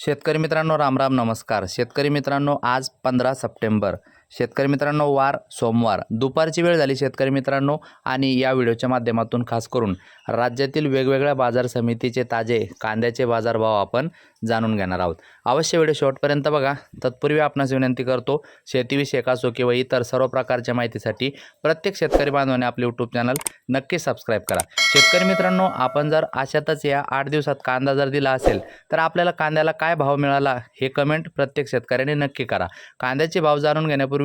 शेतकरी मित्रांनो रामराम नमस्कार. शेतकरी मित्रांनो आज पंधरा सप्टेंबर. शेतकरी मित्रांनो वार सोमवार. दुपारची वेळ झाली शेतकरी मित्रांनो आणि या व्हिडिओच्या माध्यमातून खास करून राज्यातील वेगवेगळ्या बाजार समितीचे ताजे कांद्याचे बाजारभाव आपण जाणून घेणार आहोत. अवश्य व्हिडिओ शेवटपर्यंत बघा. तत्पूर्वी आपणास विनंती करतो शेतीविषयक असो किंवा इतर सर्व प्रकारच्या माहितीसाठी प्रत्येक शेतकरी बांधवाने आपले यूट्यूब चॅनल नक्की सबस्क्राईब करा. शेतकरी मित्रांनो आपण जर अशातच या आठ दिवसात कांदा जर दिला असेल तर आपल्याला कांद्याला काय भाव मिळाला हे कमेंट प्रत्येक शेतकऱ्याने नक्की करा. कांद्याचे भाव जाणून घेण्यापूर्वी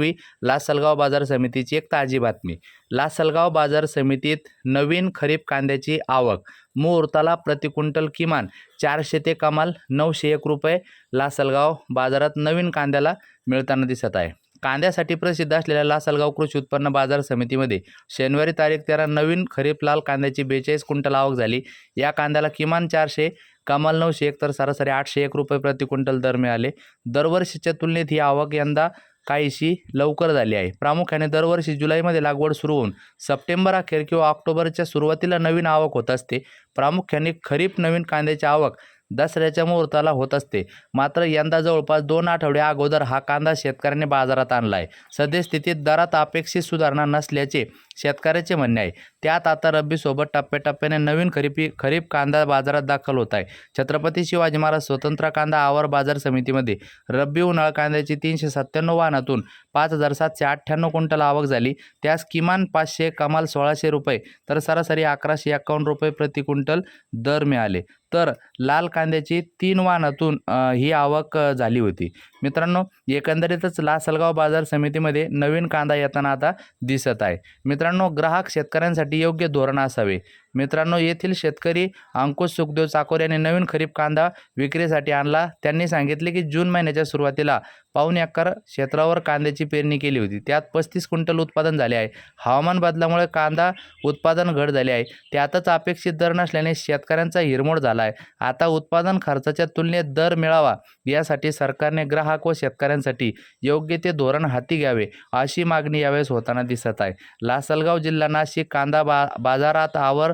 लासलगाव बाजार समितीची एक ताजी बातमी. लासलगाव बाजार समितीत नवीन खरीप कांद्याची आवक. मुहूर्ताला प्रति किमान चारशे ते कमाल नऊशे एक रुपये लासलगाव बाजारात नवीन कांद्याला मिळताना दिसत आहे. कांद्यासाठी प्रसिद्ध असलेल्या लासलगाव कृषी उत्पन्न बाजार समितीमध्ये शनिवारी तारीख तेरा नवीन खरीप लाल कांद्याची बेचाळीस क्विंटल आवक झाली. या कांद्याला किमान चारशे कमाल नऊशे एक तर सरासरी आठशे एक रुपये प्रति क्विंटल दर मिळाले. दरवर्षीच्या तुलनेत ही आवक यंदा काहीशी लवकर झाली आहे. प्रामुख्याने दरवर्षी जुलैमध्ये लागवड सुरू होऊन सप्टेंबर अखेर किंवा ऑक्टोबरच्या सुरुवातीला नवीन आवक होत असते. प्रामुख्याने खरीप नवीन कांद्याची आवक दसऱ्याच्या मुहूर्ताला होत असते. मात्र यंदा जवळपास दोन आठवडे अगोदर हा कांदा शेतकऱ्यांनी बाजारात आणला आहे सद्यस्थितीत दरात अपेक्षित सुधारणा नसल्याचे शेतकऱ्याचे म्हणणे आहे. त्यात आता रब्बीसोबत टप्प्याटप्प्याने नवीन खरीपी खरीप कांदा बाजारात दाखल होत आहे. छत्रपती शिवाजी महाराज स्वतंत्र कांदा आवर बाजार समितीमध्ये रब्बी उन्हाळ कांद्याची तीनशे सत्त्याण्णव वाहनातून पाच हजार सातशे अठ्ठ्याण्णव क्विंटल आवक झाली. त्यास किमान पाचशे कमाल सोळाशे रुपये तर सरासरी अकराशे एक्कावन्न रुपये प्रति क्विंटल दर मिळाले. तर लाल कांद्याची तीन वाहनातून ही आवक झाली होती. मित्रांनो एकंदरीतच लासलगाव बाजार समितीमध्ये नवीन कांदा येताना आता दिसत आहे. मित्रांनो ग्राहक शेतकऱ्यांसाठी योग्य धोरण असावे. मित्रांनो येथील शेतकरी अंकुश सुखदेव चाकोर यांनी नवीन खरीप कांदा विक्रीसाठी आणला. त्यांनी सांगितले की जून महिन्याच्या सुरुवातीला पाऊण एकर क्षेत्रावर कांद्याची पेरणी केली होती. त्यात पस्तीस क्विंटल उत्पादन झाले आहे. हवामान बदलामुळे कांदा उत्पादन घट झाले आहे. त्यातच अपेक्षित दर नसल्याने शेतकऱ्यांचा हिरमोड झाला आहे. आता उत्पादन खर्चाच्या तुलनेत दर मिळावा यासाठी सरकारने ग्राहक व शेतकऱ्यांसाठी योग्य ते धोरण हाती घ्यावे अशी मागणी यावेळेस होताना दिसत आहे. लासलगाव जिल्हा नाशिक कांदा बा बाजारात आवर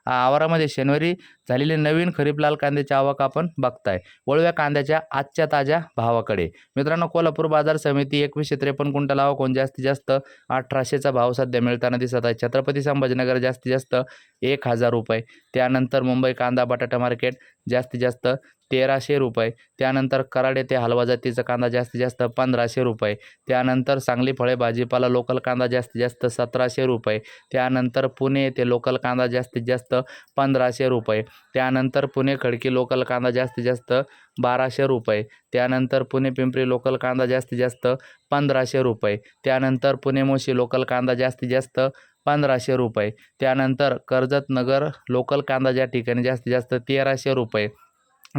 आवारामध्ये शनिवारी झालेले नवीन खरीप लाल कांद्याची आवक आपण बघताय. वळव्या कांद्याच्या आजच्या ताज्या भावाकडे. मित्रांनो कोल्हापूर बाजार समिती एकवीसशे त्रेपन्न क्विंटल आवक जास्तीत जास्त अठराशेचा भाव सध्या मिळताना दिसत आहे. छत्रपती संभाजीनगर जास्तीत जास्त एक हजार रुपये. त्यानंतर मुंबई कांदा बटाटा मार्केट जास्तीत जास्त तेराशे रुपये. त्यानंतर कराड येथे हलवा जातीचा कांदा जास्तीत जास्त पंधराशे रुपये. त्यानंतर सांगली फळे भाजीपाला लोकल कांदा जास्तीत जास्त सतराशे रुपये. त्यानंतर पुणे येथे लोकल कांदा जास्तीत जास्त जास्त पंधराशे रुपये. त्यानंतर पुणे खडकी लोकल कांदा जास्तीत जास्त बाराशे रुपये. त्यानंतर पुणे पिंपरी लोकल कांदा जास्तीत जास्त पंधराशे रुपये. त्यानंतर पुणे मोशी लोकल कांदा जास्तीत जास्त पंधराशे रुपये. त्यानंतर कर्जत नगर लोकल कांदा ज्या ठिकाणी जास्तीत जास्त तेराशे रुपये.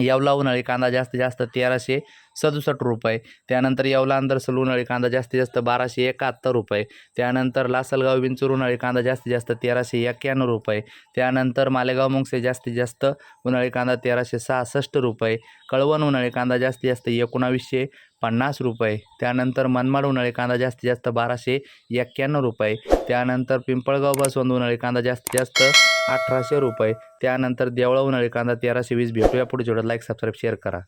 येवला उन्हाळी कांदा जास्तीत जास्त तेराशे सदुसष्ट रुपये. त्यानंतर येवला अंदरसल उन्हाळी कांदा जास्तीत जास्त बाराशे एकाहत्तर रुपये. त्यानंतर लासलगाव विंचूर उन्हाळी कांदा जास्तीत जास्त तेराशे एक्क्याण्णव रुपये. त्यानंतर मालेगाव मुंगसे जास्तीत जास्त उन्हाळी कांदा तेराशे सहासष्ट रुपये. कळवण उन्हाळी कांदा जास्तीत जास्त एकोणावीसशे पन्नास रुपये. त्यानंतर मनमाड उन्हाळी कांदा जास्तीत जास्त बाराशे एक्क्याण्णव रुपये. त्यानंतर पिंपळगाव बसवंत उन्हाळी कांदा जास्तीत जास्त अठराशे रुपये. त्यानंतर देवळा उन्हाळी कांदा तेराशे वीस. भेटूया पुढे जोडत लाईक सबस्क्राईब शेअर करा.